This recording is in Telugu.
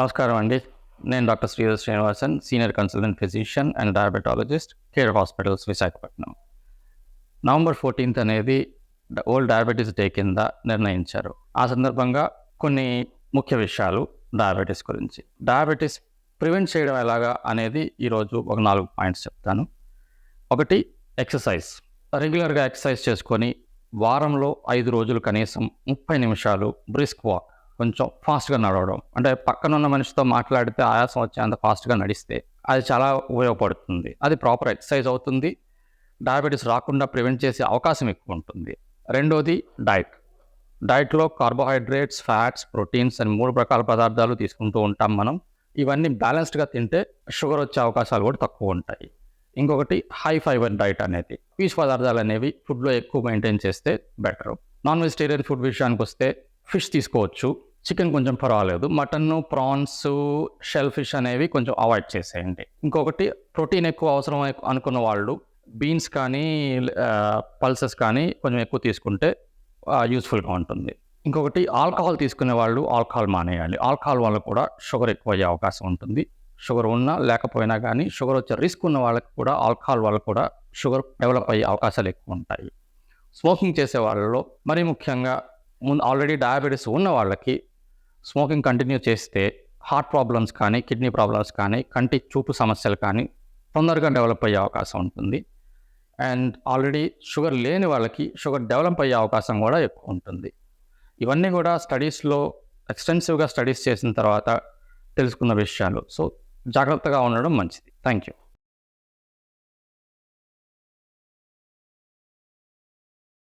నమస్కారం అండి. నేను doctor Sridhar Srinivasan senior consultant physician and diabetologist Care Hospitals Visakhapatnam. November fourteenth అనేది ఓల్డ్ డయాబెటీస్ డే కింద నిర్ణయించారు. ఆ సందర్భంగా కొన్ని ముఖ్య విషయాలు డయాబెటీస్ గురించి. డయాబెటీస్ ప్రివెంట్ చేయడం ఎలాగా అనేది ఈరోజు ఒక నాలుగు పాయింట్స్ చెప్తాను. ఒకటి ఎక్సర్సైజ్. రెగ్యులర్గా ఎక్సర్సైజ్ చేసుకొని వారంలో ఐదు రోజులు కనీసం ముప్పై నిమిషాలు బ్రిస్క్ వాక్ కొంచెం ఫాస్ట్గా నడవడం. అంటే పక్కన ఉన్న మనిషితో మాట్లాడితే ఆయాసం వచ్చేంత ఫాస్ట్గా నడిస్తే అది చాలా ఉపయోగపడుతుంది. అది ప్రాపర్ ఎక్సర్సైజ్ అవుతుంది. డయాబెటీస్ రాకుండా ప్రివెంట్ చేసే అవకాశం ఎక్కువ ఉంటుంది. రెండోది డైట్ డైట్లో కార్బోహైడ్రేట్స్ ఫ్యాట్స్ ప్రోటీన్స్ అని మూడు రకాల పదార్థాలు తీసుకుంటూ ఉంటాం మనం. ఇవన్నీ బ్యాలెన్స్డ్గా తింటే షుగర్ వచ్చే అవకాశాలు కూడా తక్కువ ఉంటాయి. ఇంకొకటి హై ఫైబర్ డైట్ అనేది. పీచు పదార్థాలు అనేవి ఫుడ్లో ఎక్కువ మెయింటైన్ చేస్తే బెటర్ నాన్ వెజిటేరియన్ ఫుడ్ విషయానికి వస్తే ఫిష్ తీసుకోవచ్చు. చికెన్ కొంచెం పర్వాలేదు. మటన్ ప్రాన్స్ షెల్ ఫిష్ అనేవి కొంచెం అవాయిడ్ చేసేయండి. ఇంకొకటి ప్రోటీన్ ఎక్కువ అవసరం అనుకున్న వాళ్ళు బీన్స్ కానీ పల్సెస్ కానీ కొంచెం ఎక్కువ తీసుకుంటే యూస్ఫుల్గా ఉంటుంది. ఇంకొకటి ఆల్కహాల్ తీసుకునే వాళ్ళు ఆల్కహాల్ మానేయాలి. ఆల్కహాల్ వల్ల కూడా షుగర్ ఎక్కువ అయ్యే అవకాశం ఉంటుంది. షుగర్ ఉన్నా లేకపోయినా కానీ షుగర్ వచ్చే రిస్క్ ఉన్న వాళ్ళకి కూడా ఆల్కహాల్ వల్ల కూడా షుగర్ డెవలప్ అయ్యే అవకాశాలు ఎక్కువ ఉంటాయి. స్మోకింగ్ చేసే వాళ్ళలో మరీ ముఖ్యంగా ముందు ఆల్రెడీ డయాబెటీస్ ఉన్న వాళ్ళకి స్మోకింగ్ కంటిన్యూ చేస్తే హార్ట్ ప్రాబ్లమ్స్ కానీ కిడ్నీ ప్రాబ్లమ్స్ కానీ కంటి చూపు సమస్యలు కానీ తొందరగా డెవలప్ అయ్యే అవకాశం ఉంటుంది. అండ్ ఆల్రెడీ షుగర్ లేని వాళ్ళకి షుగర్ డెవలప్ అయ్యే అవకాశం కూడా ఎక్కువ ఉంటుంది. ఇవన్నీ కూడా స్టడీస్లో ఎక్స్టెన్సివ్గా స్టడీస్ చేసిన తర్వాత తెలుసుకున్న విషయాలు. సో జాగ్రత్తగా ఉండడం మంచిది. Thank you